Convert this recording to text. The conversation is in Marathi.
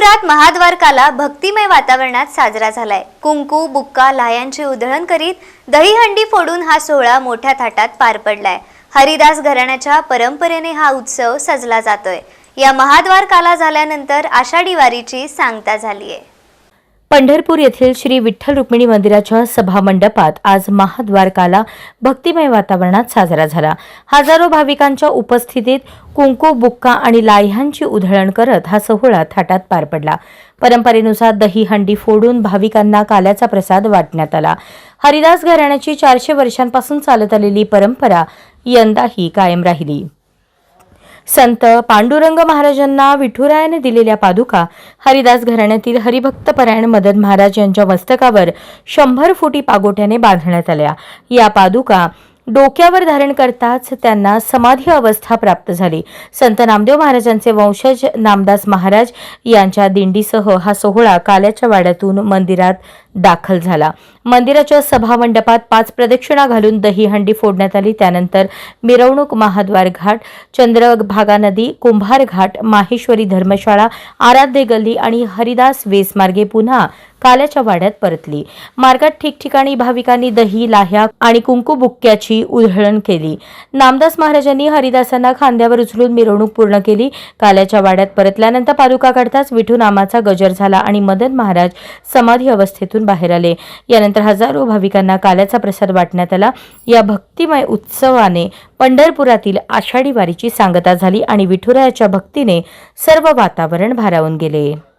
नागपुरात महाद्वारकाला भक्तिमय वातावरणात साजरा झालाय. कुंकू बुक्का लाह्यांची उधळण करीत दहीहंडी फोडून हा सोहळा मोठ्या थाटात पार पडलाय. हरिदास घराण्याच्या परंपरेने हा उत्सव सजला जातोय. या महाद्वारकाला झाल्यानंतर आषाढी वारीची सांगता झालीय. पंढरपूर येथील श्री विठ्ठल रुक्मिणी मंदिराच्या सभामंडपात आज महाद्वारकाला भक्तिमय वातावरणात साजरा झाला. हजारो भाविकांच्या उपस्थितीत कुंकू बुक्का आणि लाह्यांची उधळण करत हा सोहळा थाटात पार पडला. परंपरेनुसार दही हंडी फोडून भाविकांना काल्याचा प्रसाद वाटण्यात आला. हरिदास घराण्याची चारशे वर्षांपासून चालत आलेली परंपरा यंदाही कायम राहिली. संत पांडुरंग महाराजांना विठुरायाने दिलेल्या पादुका हरिदास घराण्यातील हरिभक्त परायण मदन महाराज यांच्या मस्तकावर शंभर फुटी पागोट्याने बांधण्यात आल्या. या पादुका डोक्यावर धारण करताच त्यांना समाधी अवस्था प्राप्त झाली. संत नामदेव महाराजांचे वंशज नामदास महाराज यांच्या दिंडीसह हा सोहळा काल्याच्या वाड्यातून मंदिरात दाखल झाला. मंदिराच्या सभामंडपात पाच प्रदक्षिणा घालून दहीहंडी फोडण्यात आली. त्यानंतर मिरवणूक महाद्वार घाट चंद्रभागा नदी कुंभार घाट माहेश्वरी धर्मशाळा आराध्य गल्ली आणि हरिदास वेसमार्गे पुन्हा काल्याच्या वाड्यात परतली. मार्गात ठिकठिकाणी भाविकांनी दही लाह्या आणि कुंकू बुक्क्याची उधळण केली. नामदास महाराजांनी हरिदासांना खांद्यावर उचलून मिरवणूक पूर्ण केली. काल्याच्या वाड्यात परतल्यानंतर पादुका काढताच विठू नामाचा गजर झाला आणि मदन महाराज समाधी अवस्थेतून बाहेर आले. यानंतर हजारो भाविकांना काल्याचा प्रसाद वाटण्यात आला. या भक्तिमय उत्सवाने पंढरपुरातील आषाढी वारीची सांगता झाली आणि विठुरायाच्या भक्तीने सर्व वातावरण भारावून गेले.